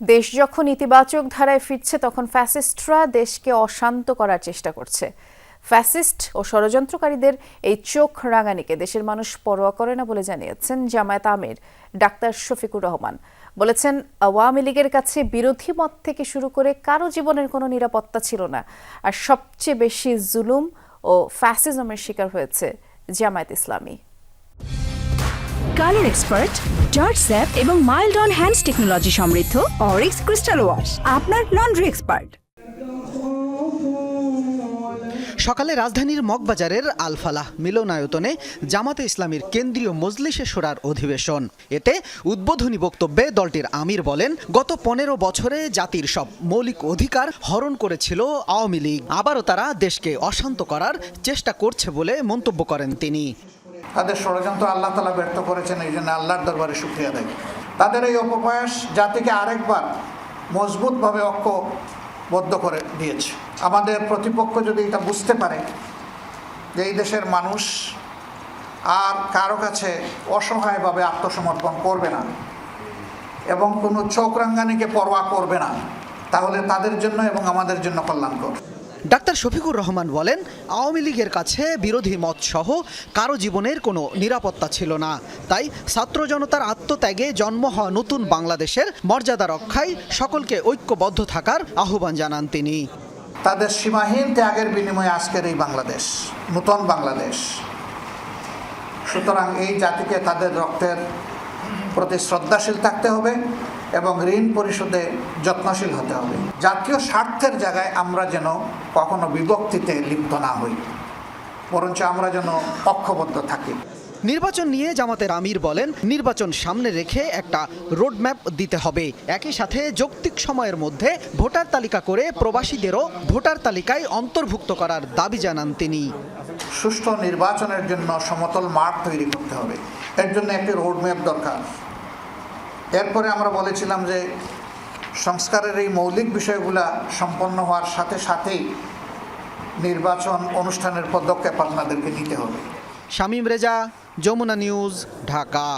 দেশ যখন ইতিবাচক ধারায় ফিরছে, তখন ফ্যাসিস্টরা দেশকে অশান্ত করার চেষ্টা করছে। ফ্যাসিস্ট ও ষড়যন্ত্রকারীদের এই চোখ রাঙানিকে দেশের মানুষ পরোয়া করে না বলে জানিয়েছেন জামায়াত আমির ডাক্তার শফিকুর রহমান। বলেছেন, আওয়ামী লীগের কাছে বিরোধী মত থেকে শুরু করে কারও জীবনের কোনো নিরাপত্তা ছিল না। আর সবচেয়ে বেশি জুলুম ও ফ্যাসিজমের শিকার হয়েছে Jamaat Islami. Colour expert George sap এবং মাইল্ড অন হ্যান্ডস টেকনোলজি সমৃদ্ধ অরিক্স ক্রিস্টাল ওয়াশ, আপনার লন্ড্রি এক্সপার্ট। সকালে রাজধানীর মগবাজারের আলফালাহ মিলনায়তনে জামাতে ইসলামীর কেন্দ্রীয় মজলিসে সোরার অধিবেশন। এতে উদ্বোধনী বক্তব্যে দলটির আমির বলেন, গত পনেরো বছরে জাতির সব মৌলিক অধিকার হরণ করেছিল আওয়ামী লীগ। আবারও তারা দেশকে অশান্ত করার চেষ্টা করছে বলে মন্তব্য করেন তিনি। তাদের ষড়যন্ত্র আল্লাহ তালা ব্যর্থ করেছেন, এই জন্য আল্লাহর দরবারে শুক্রিয়া দেয় তাদের এই অপপ্রয়াস জাতিকে আরেকবার মজবুতভাবে ঐক্যবদ্ধ করে দিয়েছে। আমাদের প্রতিপক্ষ যদি এটা বুঝতে পারে যে এই দেশের মানুষ আর কারও কাছে অসহায়ভাবে আত্মসমর্পণ করবে না এবং কোনো চোখ রাঙ্গানিকে পরোয়া করবে না, তাহলে তাদের জন্য এবং আমাদের জন্য কল্যাণকর। ডাক্তার শফিকুর রহমান বলেন, আওয়ামী লীগের কাছে বিরোধী মত সহ কারও জীবনের কোনো নিরাপত্তা ছিল না। তাই ছাত্র জনতার আত্মত্যাগে জন্ম হওয়া নতুন বাংলাদেশের মর্যাদা রক্ষায় সকলকে ঐক্যবদ্ধ থাকার আহ্বান জানান তিনি। তাদের সীমাহীন ত্যাগের বিনিময়ে আজকের এই বাংলাদেশ, নূতন বাংলাদেশ। সুতরাং এই জাতিকে তাদের রক্তের প্রতি শ্রদ্ধাশীল থাকতে হবে। এবং ঋণ পরিশোধে যত্নশীল হতে হবে। জাতীয় স্বার্থের জায়গায় আমরা যেন কখনো বিভক্তিতে লিপ্ত না হই বরঞ্চ আমরা যেন পক্ষবদ্ধ থাকি। নির্বাচন নিয়ে জামাতের আমির বলেন নির্বাচন সামনে রেখে একটা রোডম্যাপ দিতে হবে। একই সাথে যৌক্তিক সময়ের মধ্যে ভোটার তালিকা করে প্রবাসীদেরও ভোটার তালিকায় অন্তর্ভুক্ত করার দাবি জানান তিনি। সুষ্ঠু নির্বাচনের জন্য সমতল মাঠ তৈরি করতে হবে। এর জন্য একটি রোডম্যাপ দরকার। এরপরে আমরা বলেছিলাম যে সংস্কারের এই মৌলিক বিষয়গুলা সম্পন্ন হওয়ার সাথে সাথেই নির্বাচন অনুষ্ঠানের পদক্ষেপ আপনাদেরকে নিতে হবে। শামীম রেজা, যমুনা নিউজ, ঢাকা।